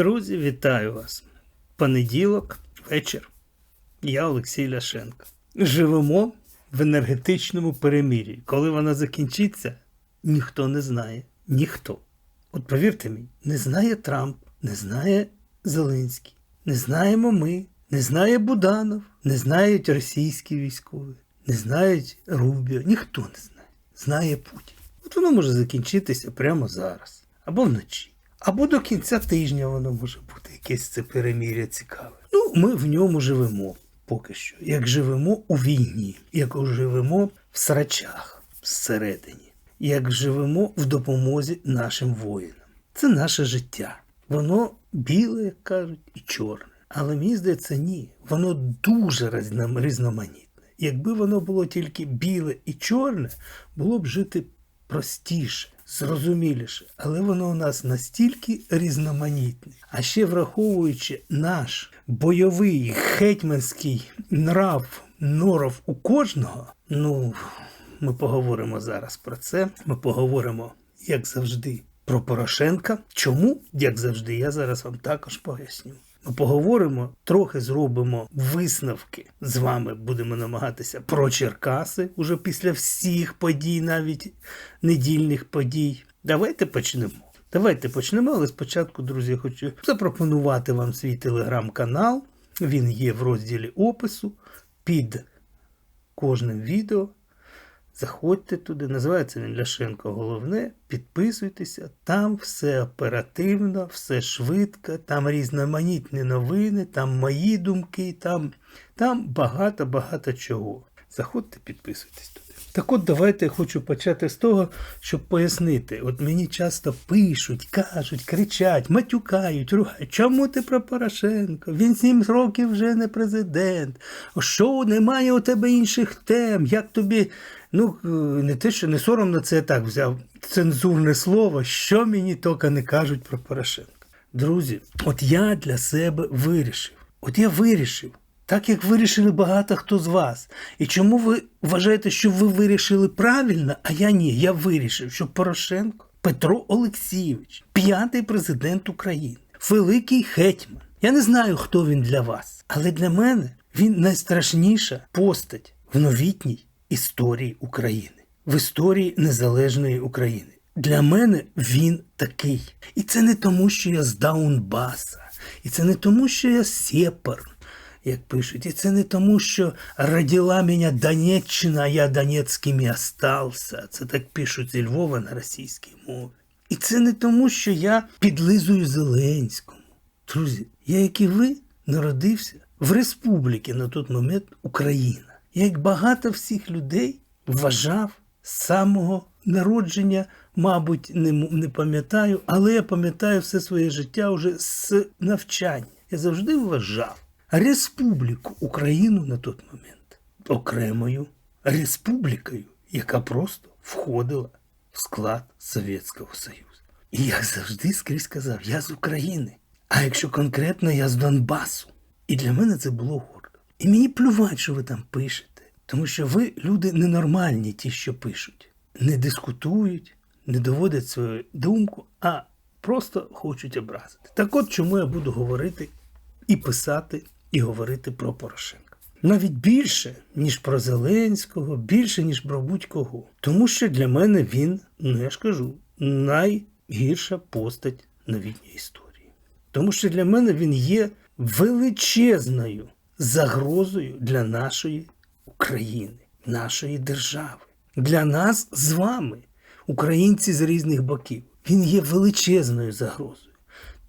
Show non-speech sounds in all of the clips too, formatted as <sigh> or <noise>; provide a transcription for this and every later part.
Друзі, вітаю вас! Понеділок, вечір. Я Олексій Ляшенко. Живемо в енергетичному перемір'ї. Коли вона закінчиться, ніхто не знає. Ніхто. От повірте мені, не знає Трамп, не знає Зеленський, не знаємо ми, не знає Буданов, не знають російські військові, не знають Рубіо, ніхто не знає. Знає Путін. От воно може закінчитися прямо зараз, або вночі. Або до кінця тижня воно може бути якесь це перемір'я цікаве. Ну, ми в ньому живемо поки що. Як живемо у війні, як живемо в срачах всередині, як живемо в допомозі нашим воїнам. Це наше життя. Воно біле, як кажуть, і чорне. Але мені здається, ні. Воно дуже різном- різноманітне. Якби воно було тільки біле і чорне, було б жити простіше, зрозуміліше. Але воно у нас настільки різноманітне. А ще враховуючи наш бойовий гетьманський нрав, норов у кожного, ну, ми поговоримо зараз про це. Ми поговоримо, як завжди, про Порошенка. Чому, як завжди, я зараз вам також поясню. Ми поговоримо, трохи зробимо висновки з вами. Будемо намагатися про Черкаси уже після всіх подій, навіть недільних подій. Давайте почнемо. Давайте почнемо, але спочатку, друзі, хочу запропонувати вам свій телеграм-канал. Він є в розділі опису під кожним відео. Заходьте туди, називається він Ляшенко головне, підписуйтеся, там все оперативно, все швидко, там різноманітні новини, там мої думки, там, там багато-багато чого. Заходьте, підписуйтесь туди. Так от давайте я хочу почати з того, щоб пояснити. От мені часто пишуть, кажуть, кричать, матюкають, ругають. Чому ти про Порошенко? Він сім років вже не президент. Що немає у тебе інших тем? Як тобі, ну е, не те, що не соромно, це я так взяв цензурне слово, що мені тільки не кажуть про Порошенка. Друзі, от я для себе вирішив. От я вирішив. Так як вирішили багато хто з вас. І чому ви вважаєте, що ви вирішили правильно, а я ні. Я вирішив, що Порошенко Петро Олексійович, п'ятий президент України, великий гетьман. Я не знаю, хто він для вас, але для мене він найстрашніша постать в новітній історії України, в історії незалежної України. Для мене він такий. І це не тому, що я з Даунбаса, і це не тому, що я сепар як пишуть. І це не тому, що родила мене Донеччина, а я Донецьким і остався. Це так пишуть зі Львова на російській мові. І це не тому, що я підлизую Зеленському. Друзі, я, як і ви, народився в республіці на той момент Україна. Я, як багато всіх людей, вважав з самого народження, мабуть, не, не пам'ятаю, але я пам'ятаю все своє життя вже з навчання. Я завжди вважав Республіку Україну на той момент окремою республікою, яка просто входила в склад Совєтського Союзу. І як завжди скрізь казав, я з України. А якщо конкретно я з Донбасу. І для мене це було гордо. І мені плювати, що ви там пишете, тому що ви люди ненормальні, ті, що пишуть, не дискутують, не доводять свою думку, а просто хочуть образити. Так от чому я буду говорити і писати, і говорити про Порошенка. Навіть більше, ніж про Зеленського, більше, ніж про будь-кого. Тому що для мене він, ну я ж кажу, найгірша постать новітньої історії. Тому що для мене він є величезною загрозою для нашої України, нашої держави, для нас з вами, українці з різних боків. Він є величезною загрозою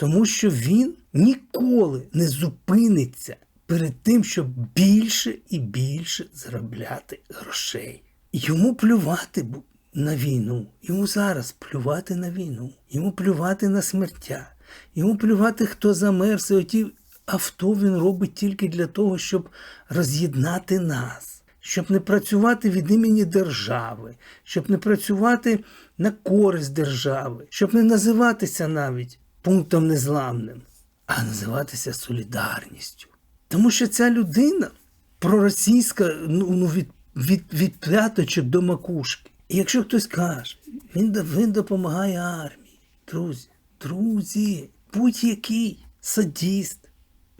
тому що він ніколи не зупиниться перед тим, щоб більше і більше заробляти грошей. Йому плювати на війну, йому зараз плювати на війну, йому плювати на смертя, йому плювати, хто замерз, і оті авто він робить тільки для того, щоб роз'єднати нас. Щоб не працювати від імені держави, щоб не працювати на користь держави, щоб не називатися навіть пунктом незламним, а називатися солідарністю. Тому що ця людина проросійська ну, ну, від, від, від п'яточок до макушки. І якщо хтось каже, він, він допомагає армії, друзі, друзі, будь-який садіст,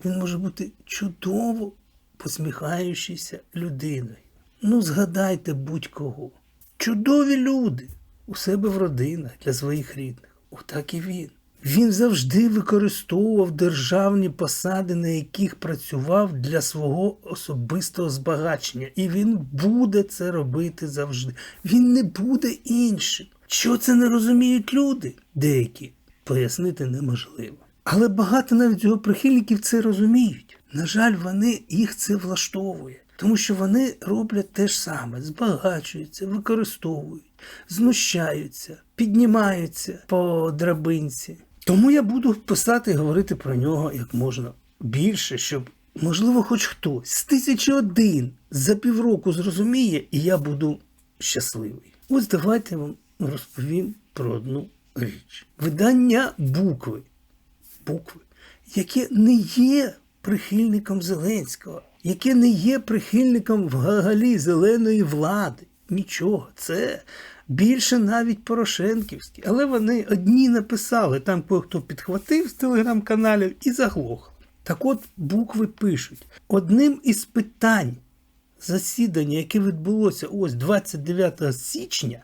він може бути чудово посміхаючися людиною. Ну, згадайте будь-кого. Чудові люди у себе в родинах для своїх рідних. Отак і він. Він завжди використовував державні посади, на яких працював для свого особистого збагачення. І він буде це робити завжди. Він не буде іншим. Що це не розуміють люди? Деякі пояснити неможливо. Але багато навіть його прихильників це розуміють. На жаль, вони їх це влаштовує. Тому що вони роблять те ж саме: збагачуються, використовують, знущаються, піднімаються по драбинці. Тому я буду писати і говорити про нього як можна більше, щоб, можливо, хоч хтось з тисячі один за півроку зрозуміє, і я буду щасливий. Ось давайте вам розповім про одну річ: видання букви, букви, яке не є прихильником Зеленського, яке не є прихильником взагалі зеленої влади. Нічого, це більше навіть Порошенківські. Але вони одні написали, там хто підхватив з телеграм-каналів і заглохли. Так от букви пишуть: одним із питань засідання, яке відбулося ось 29 січня,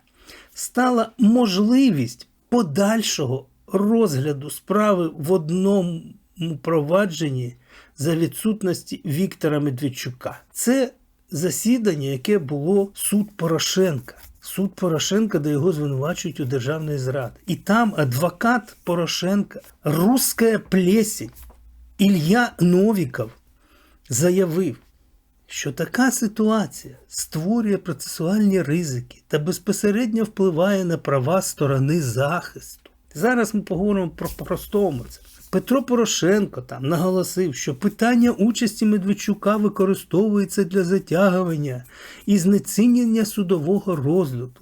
стала можливість подальшого розгляду справи в одному провадженні за відсутності Віктора Медведчука. Це засідання, яке було суд Порошенка. Суд Порошенка, де його звинувачують у державної зради. І там адвокат Порошенка, русська плесень Ілья Новіков заявив, що така ситуація створює процесуальні ризики та безпосередньо впливає на права сторони захисту. Зараз ми поговоримо про простому це. Петро Порошенко там наголосив, що питання участі Медведчука використовується для затягування і знецінення судового розгляду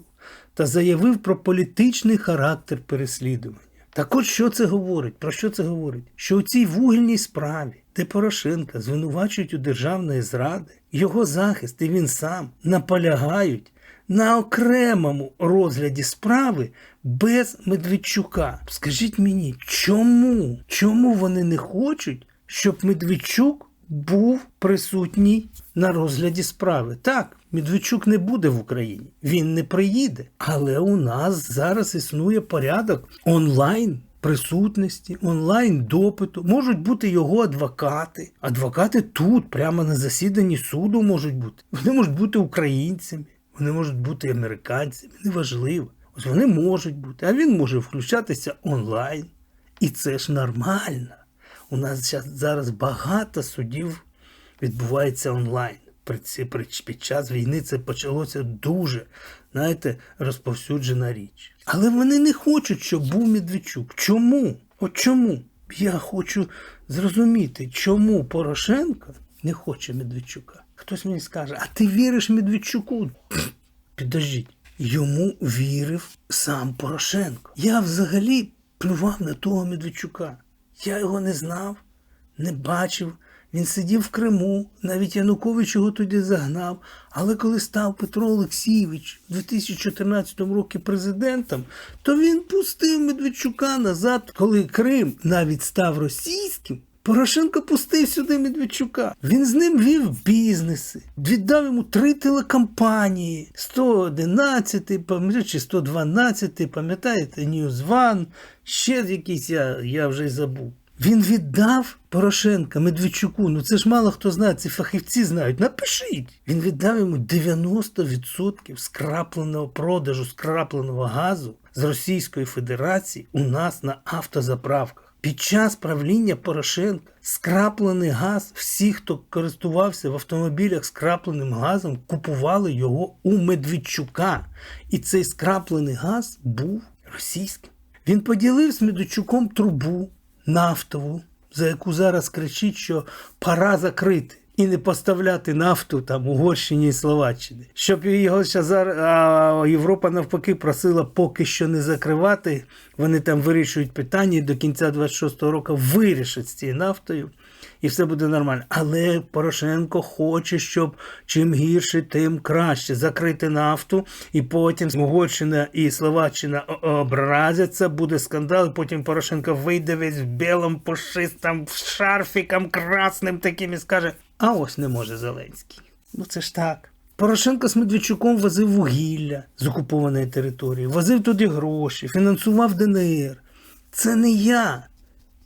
та заявив про політичний характер переслідування. Так от що це говорить? Про що це говорить? Що у цій вугільній справі, де Порошенка звинувачують у державної зради, його захист і він сам наполягають на окремому розгляді справи без Медведчука. Скажіть мені, чому? Чому вони не хочуть, щоб Медведчук був присутній на розгляді справи? Так, Медведчук не буде в Україні, він не приїде. Але у нас зараз існує порядок онлайн. Присутності, онлайн допиту, можуть бути його адвокати. Адвокати тут, прямо на засіданні суду, можуть бути. Вони можуть бути українцями, вони можуть бути американцями, неважливо. Ось вони можуть бути, а він може включатися онлайн. І це ж нормально. У нас зараз багато судів відбувається онлайн. Під час війни це почалося дуже, знаєте, розповсюджена річ. Але вони не хочуть, щоб був Медведчук. Чому? От чому? Я хочу зрозуміти, чому Порошенко не хоче Медведчука. Хтось мені скаже, а ти віриш Медведчуку? <clears throat> Підождіть. Йому вірив сам Порошенко. Я взагалі плював на того Медведчука. Я його не знав, не бачив. Він сидів в Криму, навіть Янукович його тоді загнав. Але коли став Петро Олексійович у 2014 році президентом, то він пустив Медведчука назад, коли Крим навіть став російським. Порошенко пустив сюди Медведчука. Він з ним вів бізнеси, віддав йому три телекомпанії: 111, чи 112, пам'ятаєте, News One, ще якийсь я, я вже й забув. Він віддав Порошенка Медведчуку. Ну це ж мало хто знає, ці фахівці знають. Напишіть. Він віддав йому 90% скрапленого продажу скрапленого газу з Російської Федерації у нас на автозаправках. Під час правління Порошенка скраплений газ, всі, хто користувався в автомобілях скрапленим газом, купували його у Медведчука. І цей скраплений газ був російським. Він поділив з Медведчуком трубу нафтову, за яку зараз кричить, що пора закрити. І не поставляти нафту там Угорщині і Словаччини, Щоб його зараз а Європа навпаки просила поки що не закривати. Вони там вирішують питання і до кінця 26-го року вирішать з цією нафтою. І все буде нормально. Але Порошенко хоче, щоб чим гірше, тим краще закрити нафту, і потім Угорщина і Словаччина образяться, буде скандал. і Потім Порошенко вийде весь в білому пушистом шарфіком красним таким і скаже: а ось не може Зеленський. Ну це ж так. Порошенко з Медведчуком возив вугілля з окупованої території, возив туди гроші, фінансував ДНР. Це не я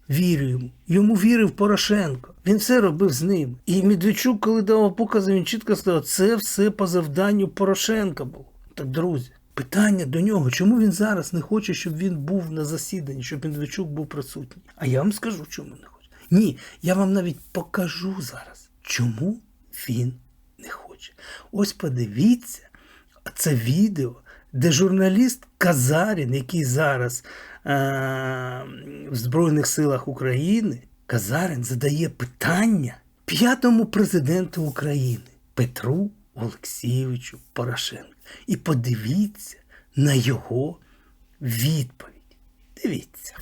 вірю йому. Йому вірив Порошенко. Він все робив з ним. І Медведчук, коли давав покази, він чітко сказав, це все по завданню Порошенка було. Так, друзі, питання до нього, чому він зараз не хоче, щоб він був на засіданні, щоб Медведчук був присутній? А я вам скажу, чому не хоче. Ні, я вам навіть покажу зараз, чому він не хоче. Ось подивіться, це відео, де журналіст Казарін, який зараз е- в Збройних силах України, Казарин задає питання п'ятому президенту України Петру Олексійовичу Порошенку. І подивіться на його відповідь. Дивіться.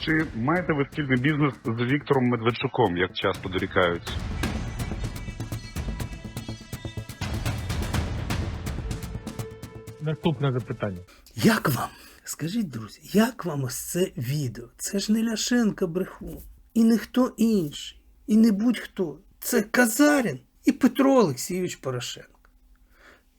Чи маєте ви спільний бізнес з Віктором Медведчуком, як часто дорікають? Наступне запитання. Як вам? Скажіть, друзі, як вам ось це відео? Це ж не Ляшенко брехун, і не хто інший, і не будь-хто. Це Казарін і Петро Олексійович Порошенко.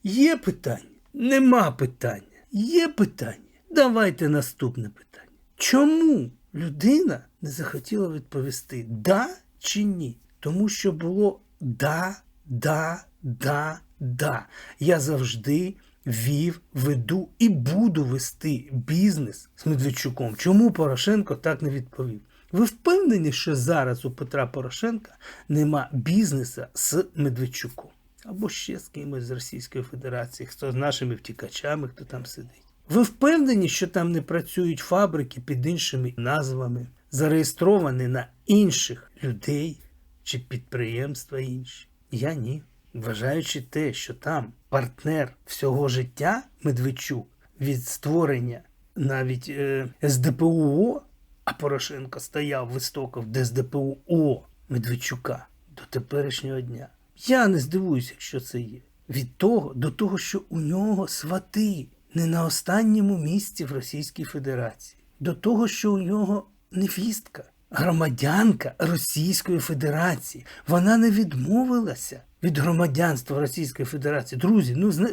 Є питання? Нема питання. Є питання. Давайте наступне питання. Чому людина не захотіла відповісти да чи ні? Тому що було да, да, да, да. Я завжди вів, веду і буду вести бізнес з Медведчуком. Чому Порошенко так не відповів? Ви впевнені, що зараз у Петра Порошенка нема бізнеса з Медведчуком? Або ще з кимось з Російської Федерації, хто з нашими втікачами, хто там сидить. Ви впевнені, що там не працюють фабрики під іншими назвами, зареєстровані на інших людей чи підприємства інші? Я ні. Вважаючи те, що там партнер всього життя Медведчук від створення навіть е, СДПУО, а Порошенко стояв в істоках ДСДПУО Медведчука до теперішнього дня. Я не здивуюся, якщо це є. Від того до того, що у нього свати не на останньому місці в Російській Федерації, до того, що у нього невістка, громадянка Російської Федерації. Вона не відмовилася від громадянства Російської Федерації. Друзі, ну зна...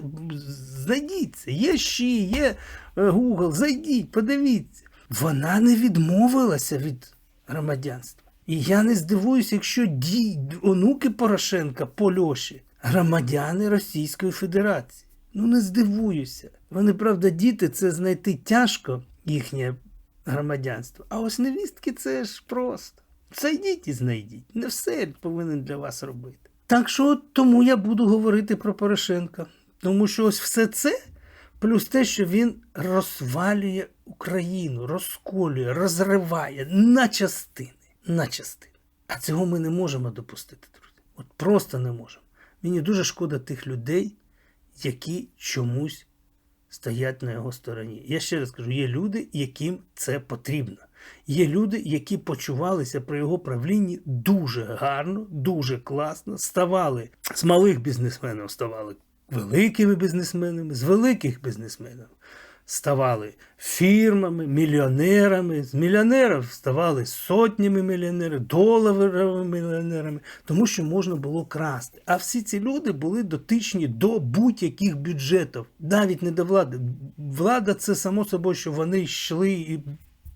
знайдіть це. Є щі, є е, Google, зайдіть, подивіться. Вона не відмовилася від громадянства. І я не здивуюся, якщо ді... онуки Порошенка по Льоші громадяни Російської Федерації. Ну не здивуюся. Вони, правда, діти, це знайти тяжко їхнє громадянство. А ось невістки це ж просто. Зайдіть і знайдіть. Не все повинен для вас робити. Так що тому я буду говорити про Порошенка. Тому що ось все це, плюс те, що він розвалює Україну, розколює, розриває на частини. На частини. А цього ми не можемо допустити, друзі. От просто не можемо. Мені дуже шкода тих людей, які чомусь стоять на його стороні. Я ще раз кажу: є люди, яким це потрібно. Є люди, які почувалися при його правлінні дуже гарно, дуже класно, ставали з малих бізнесменів, ставали великими бізнесменами, з великих бізнесменів ставали фірмами, мільйонерами, з мільйонерів ставали сотнями мільйонерів, доларовими мільйонерами, тому що можна було красти. А всі ці люди були дотичні до будь-яких бюджетів, навіть не до влади. Влада це само собою, що вони йшли і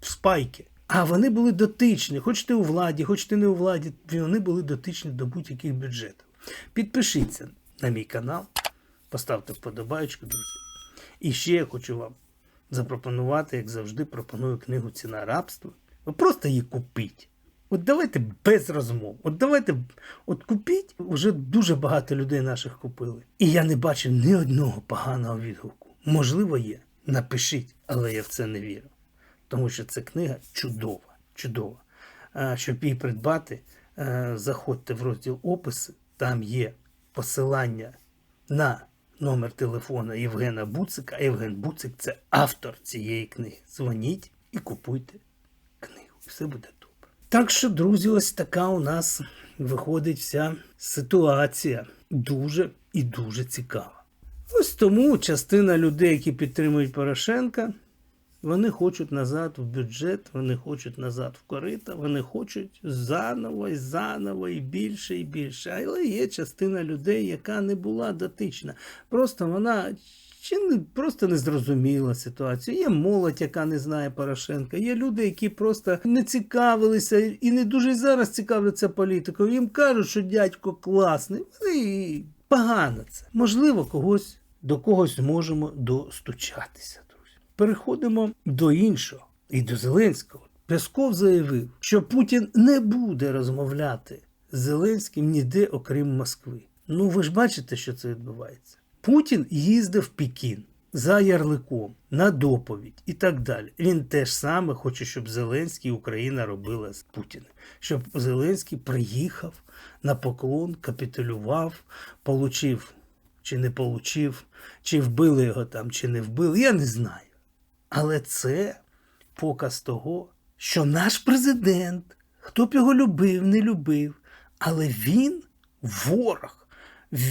спайки. А вони були дотичні, хоч ти у владі, хоч ти не у владі, вони були дотичні до будь-яких бюджетів. Підпишіться на мій канал, поставте вподобайку, друзі. І ще я хочу вам запропонувати, як завжди, пропоную книгу Ціна рабства. Ви просто її купіть. От давайте без розмов. От давайте, от купіть, вже дуже багато людей наших купили. І я не бачив ні одного поганого відгуку. Можливо, є. Напишіть, але я в це не вірю. Тому що ця книга чудова, чудова. Щоб її придбати, е, заходьте в розділ описи, там є посилання на номер телефона Євгена Буцика. Євген Буцик це автор цієї книги. Дзвоніть і купуйте книгу. Все буде добре. Так що, друзі, ось така у нас виходить вся ситуація. Дуже і дуже цікава. Ось тому частина людей, які підтримують Порошенка, вони хочуть назад в бюджет, вони хочуть назад в корита, вони хочуть заново і заново і більше і більше. Але є частина людей, яка не була дотична. Просто вона чи не просто не зрозуміла ситуацію. Є молодь, яка не знає Порошенка. Є люди, які просто не цікавилися і не дуже зараз цікавляться політикою. Їм кажуть, що дядько класний. Вони погано це. Можливо, когось до когось зможемо достучатися. Переходимо до іншого і до Зеленського. Песков заявив, що Путін не буде розмовляти з Зеленським ніде, окрім Москви. Ну ви ж бачите, що це відбувається. Путін їздив в Пекін за ярликом на доповідь і так далі. Він теж саме хоче, щоб Зеленський Україна робила з Путіним. Щоб Зеленський приїхав на поклон, капітулював, получив чи не получив, чи вбили його там, чи не вбили. Я не знаю. Але це показ того, що наш президент, хто б його любив, не любив, але він ворог.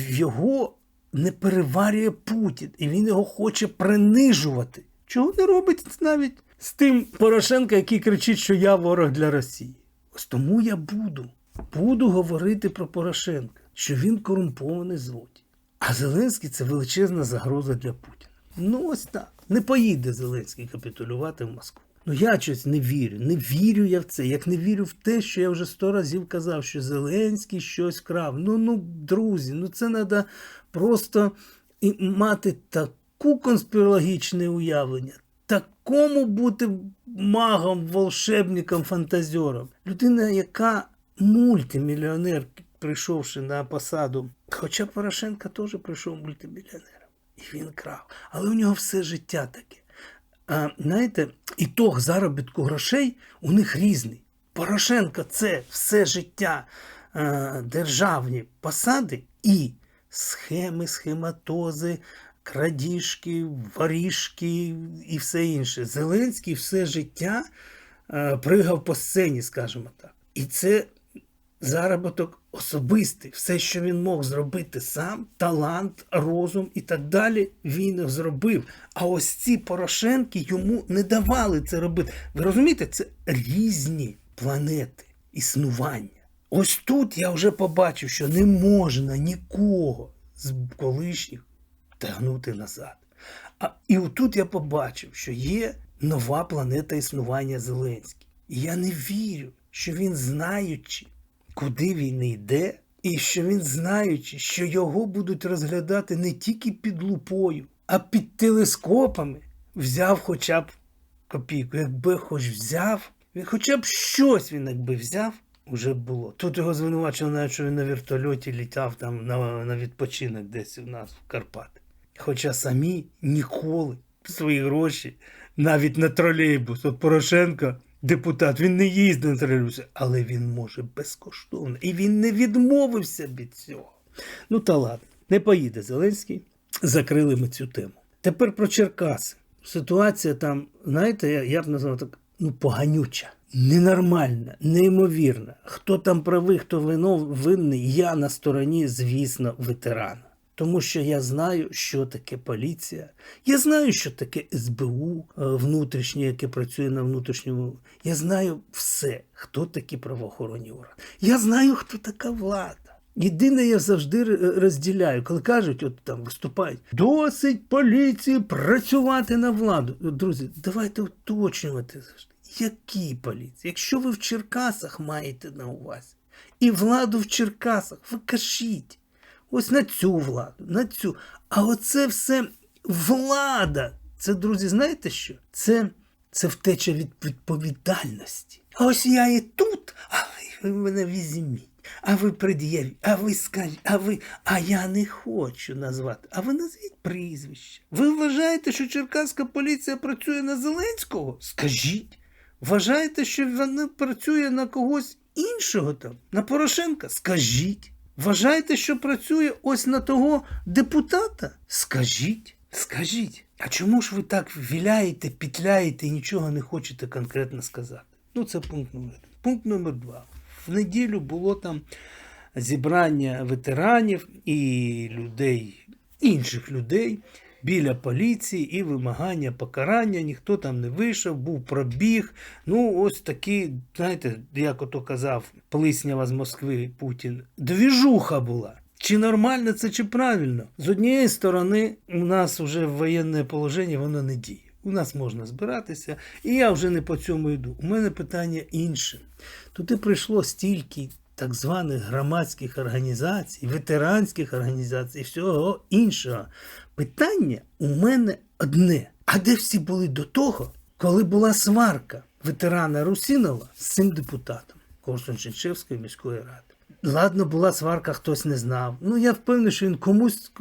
Його не переварює Путін, і він його хоче принижувати. Чого не робить навіть з тим Порошенка, який кричить, що я ворог для Росії. Ось тому я буду, буду говорити про Порошенка, що він корумпований злодій. А Зеленський це величезна загроза для Путіна. Ну ось так. Не поїде Зеленський капітулювати в Москву. Ну я щось не вірю. Не вірю я в це. Як не вірю в те, що я вже сто разів казав, що Зеленський щось крав. Ну ну, друзі, ну це треба просто і мати таку конспірологічне уявлення, такому бути магом, волшебником, фантазером. Людина, яка мультимільйонер, прийшовши на посаду. Хоча Порошенко теж прийшов мультимільйонером. І він крав. Але у нього все життя таке. А, знаєте, ітог заробітку грошей у них різний. Порошенко це все життя е, державні посади і схеми, схематози, крадіжки, воріжки і все інше. Зеленський все життя е, пригав по сцені, скажімо так. І це заробіток особистий. Все, що він мог зробити сам, талант, розум і так далі, він зробив. А ось ці Порошенки йому не давали це робити. Ви розумієте, це різні планети існування. Ось тут я вже побачив, що не можна нікого з колишніх тягнути назад. А і отут я побачив, що є нова планета існування Зеленський. І я не вірю, що він знаючи, куди він йде, і що він знаючи, що його будуть розглядати не тільки під лупою, а під телескопами, взяв хоча б копійку. Якби хоч взяв, він хоча б щось він якби взяв, уже було. Тут його звинувачили, навіть, що він на вертольоті літав там на, на відпочинок десь у нас в Карпати. Хоча самі ніколи свої гроші навіть на тролейбус. От Порошенко, депутат, він не їздив на тролейбусі, але він може безкоштовно. І він не відмовився від цього. Ну та ладно, не поїде Зеленський. Закрили ми цю тему. Тепер про Черкаси. Ситуація там, знаєте, я, я б назвав так, ну, поганюча, ненормальна, неймовірна. Хто там правий, хто вино, винний, я на стороні, звісно, ветерана. Тому що я знаю, що таке поліція. Я знаю, що таке СБУ е, внутрішнє, яке працює на внутрішньому. Я знаю все, хто такі правоохоронні органи. Я знаю, хто така влада. Єдине, я завжди розділяю, коли кажуть, от там виступають, досить поліції працювати на владу. Друзі, давайте уточнювати. Які поліції? Якщо ви в Черкасах маєте на увазі, і владу в Черкасах, ви кажіть. Ось на цю владу, на цю. А оце все влада. Це, друзі, знаєте що? Це, це втеча від відповідальності. А ось я і тут, а ви мене візьміть. А ви пред'явіть, а ви скажіть, а ви, а я не хочу назвати. А ви назвіть прізвище. Ви вважаєте, що черкаська поліція працює на Зеленського? Скажіть. Вважаєте, що вона працює на когось іншого там, на Порошенка, скажіть. Вважаєте, що працює ось на того депутата? Скажіть, скажіть. А чому ж ви так віляєте, пітляєте і нічого не хочете конкретно сказати? Ну, це пункт номер. Пункт номер два. В неділю було там зібрання ветеранів і людей, інших людей біля поліції і вимагання покарання. Ніхто там не вийшов, був пробіг. Ну, ось такий, знаєте, як ото казав Плиснява з Москви Путін, двіжуха була. Чи нормально це, чи правильно? З однієї сторони, у нас вже воєнне положення, воно не діє. У нас можна збиратися, і я вже не по цьому йду. У мене питання інше. Туди прийшло стільки так званих громадських організацій, ветеранських організацій і всього іншого. Питання у мене одне. А де всі були до того, коли була сварка ветерана Русінова з цим депутатом Корсун-Чинчевської міської ради? Ладно, була сварка, хтось не знав. Ну, я впевнений, що він комусь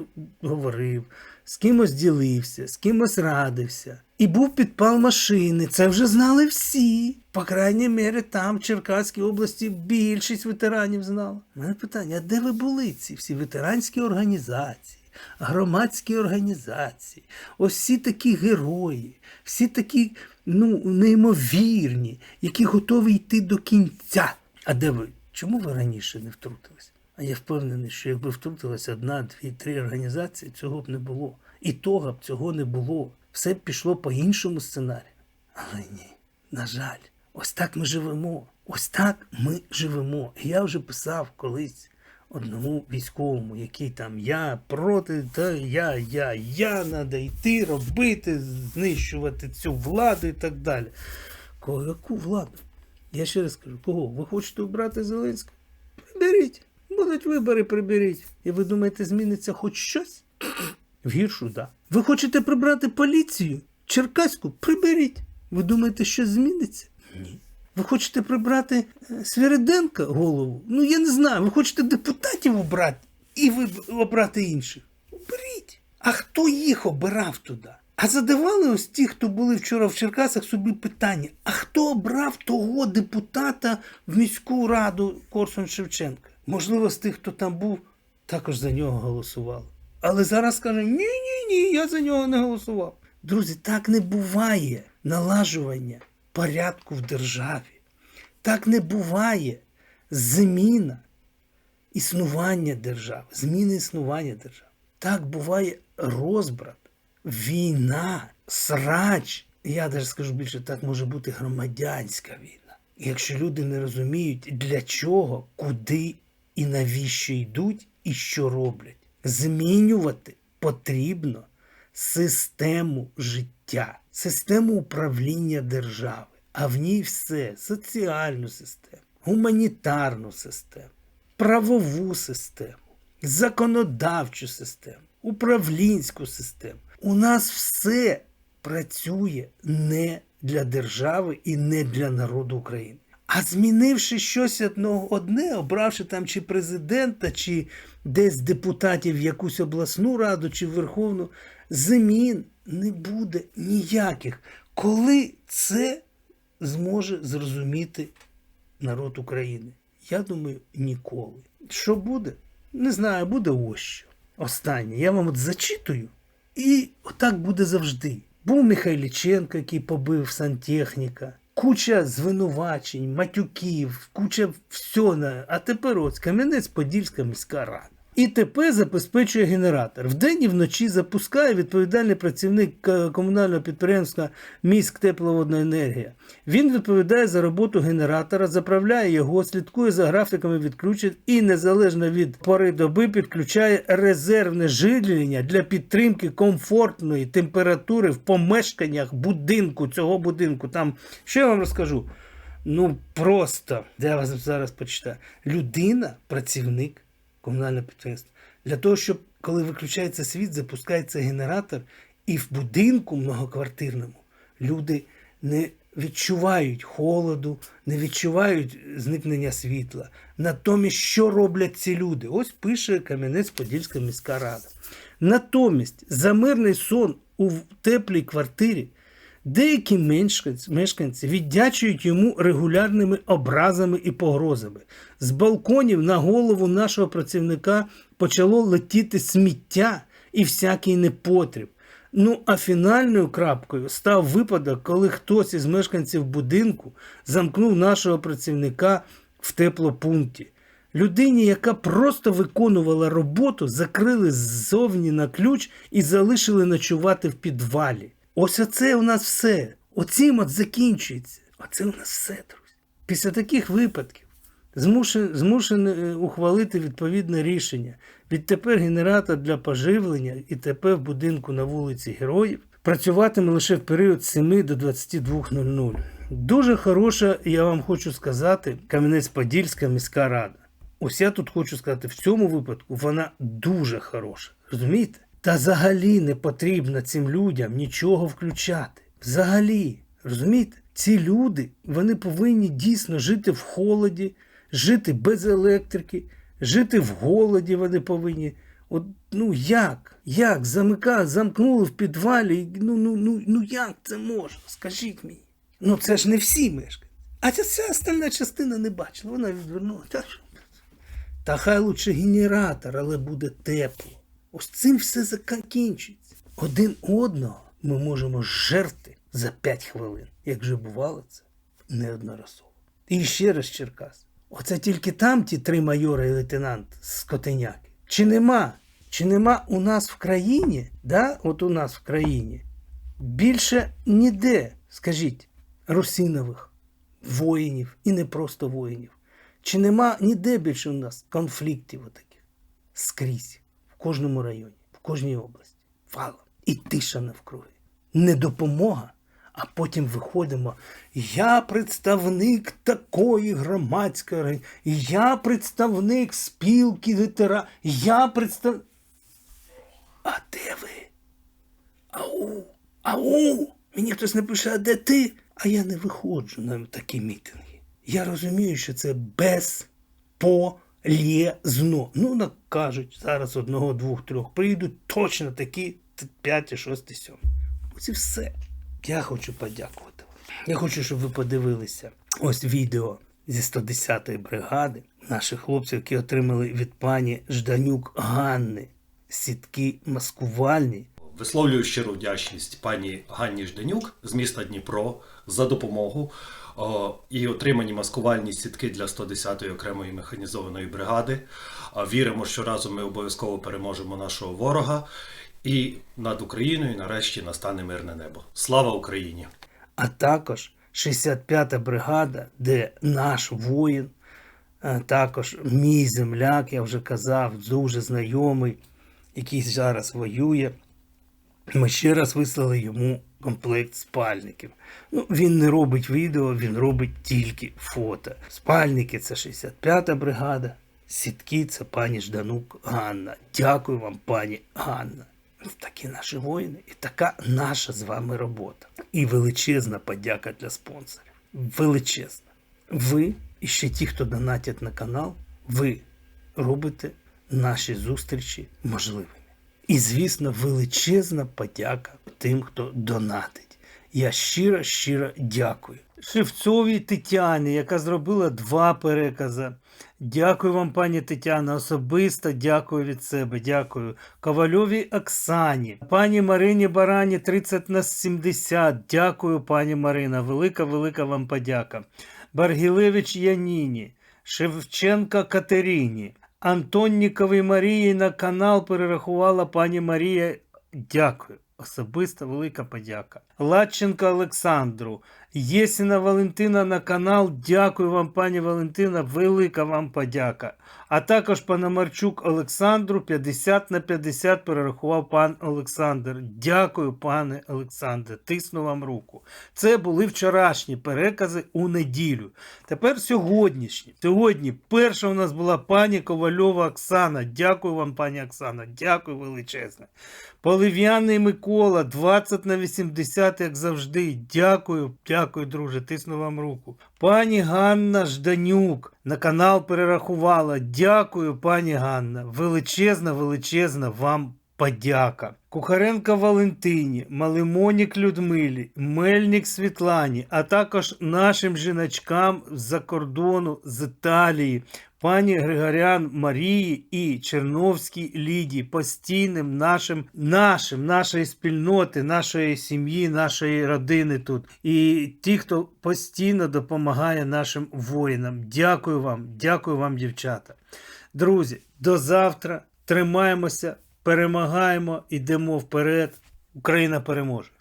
говорив, з кимось ділився, з кимось радився. І був підпал машини. Це вже знали всі. По крайній мірі, там, в Черкаській області, більшість ветеранів знала. У мене питання: а де ви були ці всі ветеранські організації, громадські організації? Ось всі такі герої, всі такі ну, неймовірні, які готові йти до кінця. А де ви? Чому ви раніше не втрутились? А я впевнений, що якби втрутилася одна, дві, три організації, цього б не було. І того б цього не було. Все б пішло по іншому сценарію. Але ні, на жаль, ось так ми живемо. Ось так ми живемо. І я вже писав колись одному військовому, який там я проти, та я, я, я, треба йти, робити, знищувати цю владу і так далі. Кого, яку владу? Я ще раз кажу, кого? Ви хочете обрати Зеленського? Приберіть. Будуть вибори, приберіть. І ви думаєте, зміниться хоч щось? В гіршу. Да. Ви хочете прибрати поліцію? Черкаську? Приберіть. Ви думаєте, що зміниться? Ні. Ви хочете прибрати е, Свириденка голову? Ну я не знаю. Ви хочете депутатів обрати і ви обрати інших? Оберіть. А хто їх обирав туди? А задавали ось ті, хто були вчора в Черкасах, собі питання: а хто обрав того депутата в міську раду Корсун Шевченка? Можливо, з тих, хто там був, також за нього голосували. Але зараз скаже: ні, ні, ні, я за нього не голосував. Друзі, так не буває налажування порядку в державі. Так не буває зміна існування держави, зміни існування держави. Так буває розбрат, війна, срач. Я навіть скажу більше, так може бути громадянська війна. Якщо люди не розуміють, для чого, куди і навіщо йдуть, і що роблять, змінювати потрібно систему життя, систему управління держави, а в ній все соціальну систему, гуманітарну систему, правову систему, законодавчу систему, управлінську систему. У нас все працює не для держави і не для народу України. А змінивши щось одно, одне, обравши там чи президента, чи десь депутатів якусь обласну раду, чи Верховну, змін не буде ніяких. Коли це зможе зрозуміти народ України? Я думаю, ніколи. Що буде? Не знаю, буде ось що. Останнє. Я вам от зачитую, і отак буде завжди. Був Михайліченко, який побив сантехніка, куча звинувачень, матюків, куча всього. А тепер ось Кам'янець-Подільська міська рада. ІТП забезпечує генератор. Вдень і вночі запускає відповідальний працівник комунального підприємства міськ тепловодна енергія. Він відповідає за роботу генератора, заправляє його, слідкує за графіками відключень і незалежно від пори доби підключає резервне живлення для підтримки комфортної температури в помешканнях будинку цього будинку. Там що я вам розкажу? Ну просто я вас зараз почитаю. Людина, працівник комунального підприємства. Для того, щоб коли виключається світ, запускається генератор, і в будинку многоквартирному люди не відчувають холоду, не відчувають зникнення світла. Натомість, що роблять ці люди? Ось пише Кам'янець-Подільська міська рада. Натомість за мирний сон у теплій квартирі Деякі мешканці, віддячують йому регулярними образами і погрозами. З балконів на голову нашого працівника почало летіти сміття і всякий непотріб. Ну, а фінальною крапкою став випадок, коли хтось із мешканців будинку замкнув нашого працівника в теплопункті. Людині, яка просто виконувала роботу, закрили ззовні на ключ і залишили ночувати в підвалі. Ось оце у нас все. Оцім от закінчується. Оце у нас все, друзі. Після таких випадків змушений змушений е, ухвалити відповідне рішення. Відтепер генератор для поживлення і ТП в будинку на вулиці Героїв працюватиме лише в період з 7 до 22.00. Дуже хороша, я вам хочу сказати, Кам'янець-Подільська міська рада. Ось я тут хочу сказати, в цьому випадку вона дуже хороша. Розумієте? Та взагалі не потрібно цим людям нічого включати. Взагалі, розумієте? Ці люди вони повинні дійсно жити в холоді, жити без електрики, жити в голоді вони повинні. От, ну як? Як? Замика, замкнули в підвалі. Ну, ну, ну, ну як це можна? Скажіть мені. Ну це ж не всі мешканці. А ця остальна частина не бачила. Вона відвернула. Та. Та хай лучше генератор, але буде тепло. Ось цим все закінчиться. Один одного ми можемо жерти за 5 хвилин, як вже бувало це неодноразово. І ще раз Черкас. Оце тільки там ті три майори і лейтенант з Котеняки. Чи нема? Чи нема у нас в країні, да, от у нас в країні, більше ніде, скажіть, русинових воїнів і не просто воїнів. Чи нема ніде більше у нас конфліктів отаких? Скрізь, кожному районі, в кожній області. Валом. І тиша навкруги. Не допомога, а потім виходимо. Я представник такої громадської я представник спілки ветера, я представник. А де ви? Ау, ау! Мені хтось напише, а де ти? А я не виходжу на такі мітинги. Я розумію, що це безполезно. Ну, так кажуть, зараз одного, двох, трьох прийдуть точно такі п'яті, шості, сьомі. Ось і все. Я хочу подякувати. Я хочу, щоб ви подивилися ось відео зі 110-ї бригади наших хлопців, які отримали від пані Жданюк Ганни сітки маскувальні. Висловлюю щиру вдячність пані Ганні Жданюк з міста Дніпро за допомогу о, і отримані маскувальні сітки для 110-ї окремої механізованої бригади. Віримо, що разом ми обов'язково переможемо нашого ворога. І над Україною нарешті настане мирне небо. Слава Україні! а також 65-та бригада, де наш воїн, також мій земляк, я вже казав, дуже знайомий, який зараз воює. Ми ще раз вислали йому комплект спальників. Ну, він не робить відео, він робить тільки фото. Спальники це 65-та бригада, сітки це пані Жданук Ганна. Дякую вам, пані Ганна. Ну, Такі наші воїни, і така наша з вами робота. І величезна подяка для спонсорів. Величезна. Ви і ще ті, хто донатять на канал, ви робите наші зустрічі можливими. І, звісно, величезна подяка тим, хто донатить. Я щиро, щиро дякую. Шевцовій Тетяні, яка зробила два перекази. Дякую вам, пані Тетяна, особисто дякую від себе. Дякую. Ковальовій Оксані, пані Марині Барані 30 на 70. Дякую, пані Марина. Велика, велика вам подяка. Баргілевич Яніні, Шевченка Катерині, Антонніковій Марії на канал перерахувала пані Марія. Дякую. Особиста велика подяка. Ладченка Олександру, Єсіна Валентина на канал. Дякую вам, пані Валентина. Велика вам подяка. А також Панамарчук Олександру 50 на 50 перерахував пан Олександр. Дякую, пане Олександре. Тисну вам руку. Це були вчорашні перекази у неділю. Тепер сьогоднішні. Сьогодні перша у нас була пані Ковальова Оксана. Дякую вам, пані Оксана. Дякую величезне. Полив'яний Микола, 20 на 80, як завжди. Дякую, дякую, друже, тисну вам руку. Пані Ганна Жданюк на канал перерахувала. Дякую, пані Ганна. Величезна, величезна вам подяка. Кухаренка Валентині, Малимонік Людмилі, Мельник Світлані, а також нашим жіночкам з-за кордону з Італії, пані Григорян Марії і Черновській Лідії, постійним нашим, нашим, нашої спільноти, нашої сім'ї, нашої родини тут. І ті, хто постійно допомагає нашим воїнам. Дякую вам, дякую вам, дівчата. Друзі, до завтра. Тримаємося, перемагаємо, йдемо вперед. Україна переможе.